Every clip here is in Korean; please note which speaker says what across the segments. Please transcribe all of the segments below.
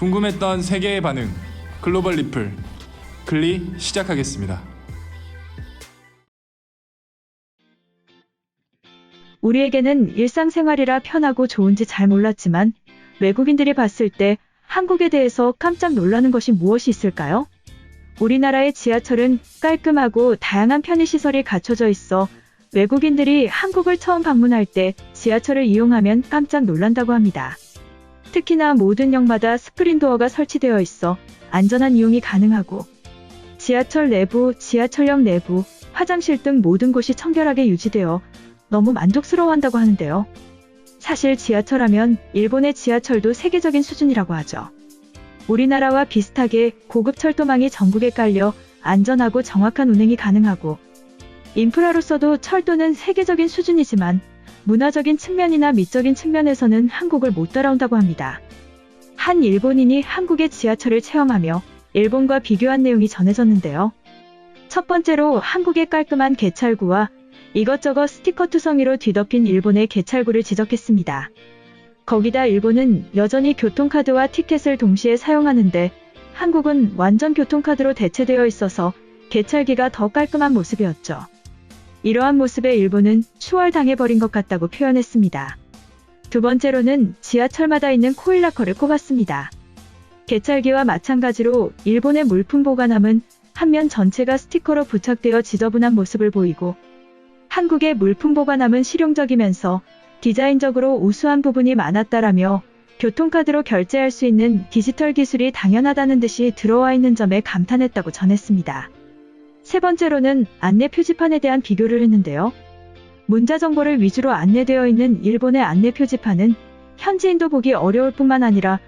Speaker 1: 궁금했던 세계의 반응 글로벌 리플 글리 시작하겠습니다.
Speaker 2: 우리에게는 일상생활이라 편하고 좋은지 잘 몰랐지만 외국인들이 봤을 때 한국에 대해서 깜짝 놀라는 것이 무엇이 있을까요? 우리나라의 지하철은 깔끔하고 다양한 편의시설이 갖춰져 있어 외국인들이 한국을 처음 방문할 때 지하철을 이용하면 깜짝 놀란다고 합니다. 특히나 모든 역마다 스크린도어가 설치되어 있어 안전한 이용이 가능하고 지하철 내부, 지하철역 내부, 화장실 등 모든 곳이 청결하게 유지되어 너무 만족스러워한다고 하는데요. 사실 지하철 하면 일본의 지하철도 세계적인 수준이라고 하죠. 우리나라와 비슷하게 고급 철도망이 전국에 깔려 안전하고 정확한 운행이 가능하고 인프라로서도 철도는 세계적인 수준이지만 문화적인 측면이나 미적인 측면에서는 한국을 못 따라온다고 합니다. 한 일본인이 한국의 지하철을 체험하며 일본과 비교한 내용이 전해졌는데요. 첫 번째로 한국의 깔끔한 개찰구와 이것저것 스티커 투성이로 뒤덮인 일본의 개찰구를 지적했습니다. 거기다 일본은 여전히 교통카드와 티켓을 동시에 사용하는데 한국은 완전 교통카드로 대체되어 있어서 개찰기가 더 깔끔한 모습이었죠. 이러한 모습에 일본은 추월당해버린 것 같다고 표현했습니다. 두 번째로는 지하철마다 있는 코일라커를 꼽았습니다. 개찰기와 마찬가지로 일본의 물품 보관함은 한 면 전체가 스티커로 부착되어 지저분한 모습을 보이고 한국의 물품 보관함은 실용적이면서 디자인적으로 우수한 부분이 많았다라며 교통카드로 결제할 수 있는 디지털 기술이 당연하다는 듯이 들어와 있는 점에 감탄했다고 전했습니다. 세 번째로는 안내 표지판에 대한 비교를 했는데요. 문자 정보를 위주로 안내되어 있는 일본의 안내 표지판은 현지인도 보기 어려울 뿐만 아니라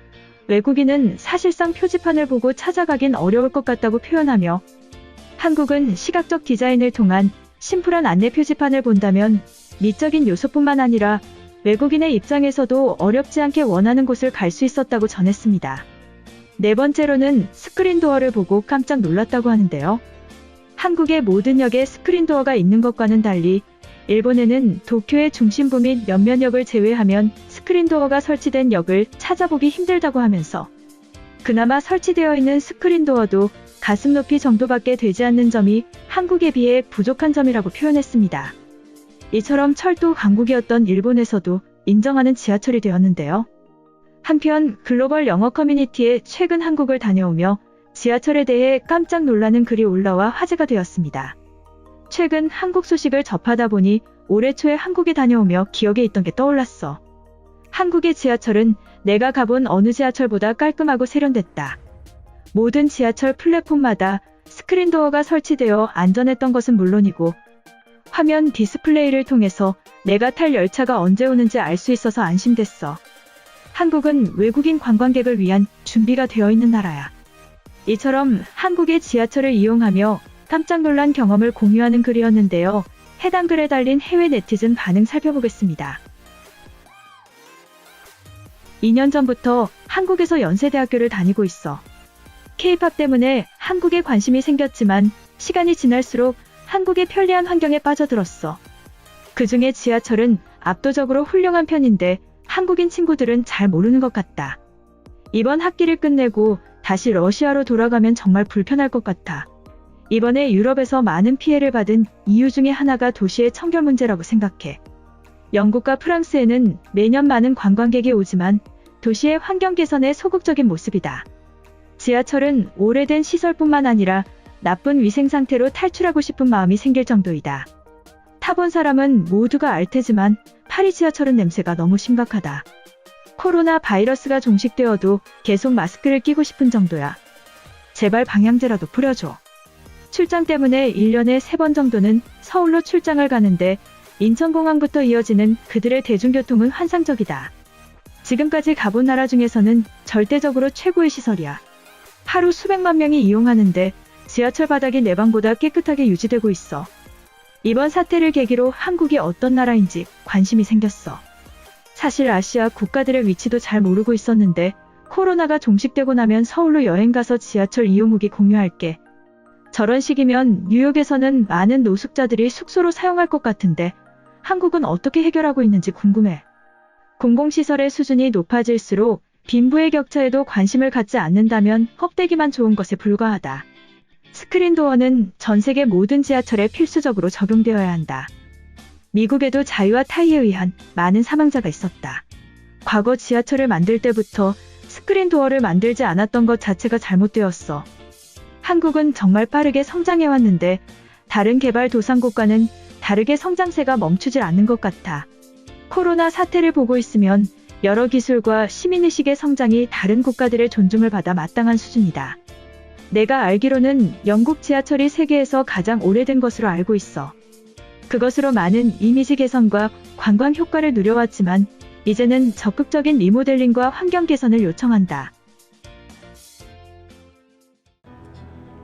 Speaker 2: 외국인은 사실상 표지판을 보고 찾아가긴 어려울 것 같다고 표현하며 한국은 시각적 디자인을 통한 심플한 안내 표지판을 본다면 미적인 요소뿐만 아니라 외국인의 입장에서도 어렵지 않게 원하는 곳을 갈 수 있었다고 전했습니다. 네 번째로는 스크린 도어를 보고 깜짝 놀랐다고 하는데요. 한국의 모든 역에 스크린도어가 있는 것과는 달리 일본에는 도쿄의 중심부 및 몇몇 역을 제외하면 스크린도어가 설치된 역을 찾아보기 힘들다고 하면서 그나마 설치되어 있는 스크린도어도 가슴 높이 정도밖에 되지 않는 점이 한국에 비해 부족한 점이라고 표현했습니다. 이처럼 철도 강국이었던 일본에서도 인정하는 지하철이 되었는데요. 한편 글로벌 영어 커뮤니티에 최근 한국을 다녀오며 지하철에 대해 깜짝 놀라는 글이 올라와 화제가 되었습니다. 최근 한국 소식을 접하다 보니 올해 초에 한국에 다녀오며 기억에 있던 게 떠올랐어. 한국의 지하철은 내가 가본 어느 지하철보다 깔끔하고 세련됐다. 모든 지하철 플랫폼마다 스크린도어가 설치되어 안전했던 것은 물론이고 화면 디스플레이를 통해서 내가 탈 열차가 언제 오는지 알 수 있어서 안심됐어. 한국은 외국인 관광객을 위한 준비가 되어 있는 나라야. 이처럼 한국의 지하철을 이용하며 깜짝 놀란 경험을 공유하는 글이었는데요. 해당 글에 달린 해외 네티즌 반응 살펴보겠습니다. 2년 전부터 한국에서 연세대학교를 다니고 있어. K-팝 때문에 한국에 관심이 생겼지만 시간이 지날수록 한국의 편리한 환경에 빠져들었어. 그 중에 지하철은 압도적으로 훌륭한 편인데 한국인 친구들은 잘 모르는 것 같다. 이번 학기를 끝내고 다시 러시아로 돌아가면 정말 불편할 것 같아. 이번에 유럽에서 많은 피해를 받은 이유 중에 하나가 도시의 청결 문제라고 생각해. 영국과 프랑스에는 매년 많은 관광객이 오지만 도시의 환경 개선에 소극적인 모습이다. 지하철은 오래된 시설뿐만 아니라 나쁜 위생 상태로 탈출하고 싶은 마음이 생길 정도이다. 타본 사람은 모두가 알 테지만 파리 지하철은 냄새가 너무 심각하다. 코로나 바이러스가 종식되어도 계속 마스크를 끼고 싶은 정도야. 제발 방향제라도 뿌려줘. 출장 때문에 1년에 3번 정도는 서울로 출장을 가는데 인천공항부터 이어지는 그들의 대중교통은 환상적이다. 지금까지 가본 나라 중에서는 절대적으로 최고의 시설이야. 하루 수백만 명이 이용하는데 지하철 바닥이 내 방보다 깨끗하게 유지되고 있어. 이번 사태를 계기로 한국이 어떤 나라인지 관심이 생겼어. 사실 아시아 국가들의 위치도 잘 모르고 있었는데 코로나가 종식되고 나면 서울로 여행 가서 지하철 이용 후기 공유할게. 저런 식이면 뉴욕에서는 많은 노숙자들이 숙소로 사용할 것 같은데 한국은 어떻게 해결하고 있는지 궁금해. 공공시설의 수준이 높아질수록 빈부의 격차에도 관심을 갖지 않는다면 껍데기만 좋은 것에 불과하다. 스크린 도어는 전 세계 모든 지하철에 필수적으로 적용되어야 한다. 미국에도 자유와 타이에 의한 많은 사망자가 있었다. 과거 지하철을 만들 때부터 스크린 도어를 만들지 않았던 것 자체가 잘못되었어. 한국은 정말 빠르게 성장해왔는데 다른 개발 도상국가는 다르게 성장세가 멈추질 않는 것 같아. 코로나 사태를 보고 있으면 여러 기술과 시민의식의 성장이 다른 국가들의 존중을 받아 마땅한 수준이다. 내가 알기로는 영국 지하철이 세계에서 가장 오래된 것으로 알고 있어. 그것으로 많은 이미지 개선과 관광 효과를 누려왔지만 이제는 적극적인 리모델링과 환경 개선을 요청한다.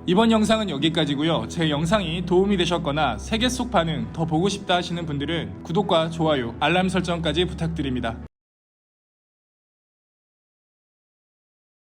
Speaker 1: 이번 영상은 여기까지고요. 제 영상이 도움이 되셨거나 세계 속 반응 더 보고 싶다 하시는 분들은 구독과 좋아요, 알람 설정까지 부탁드립니다.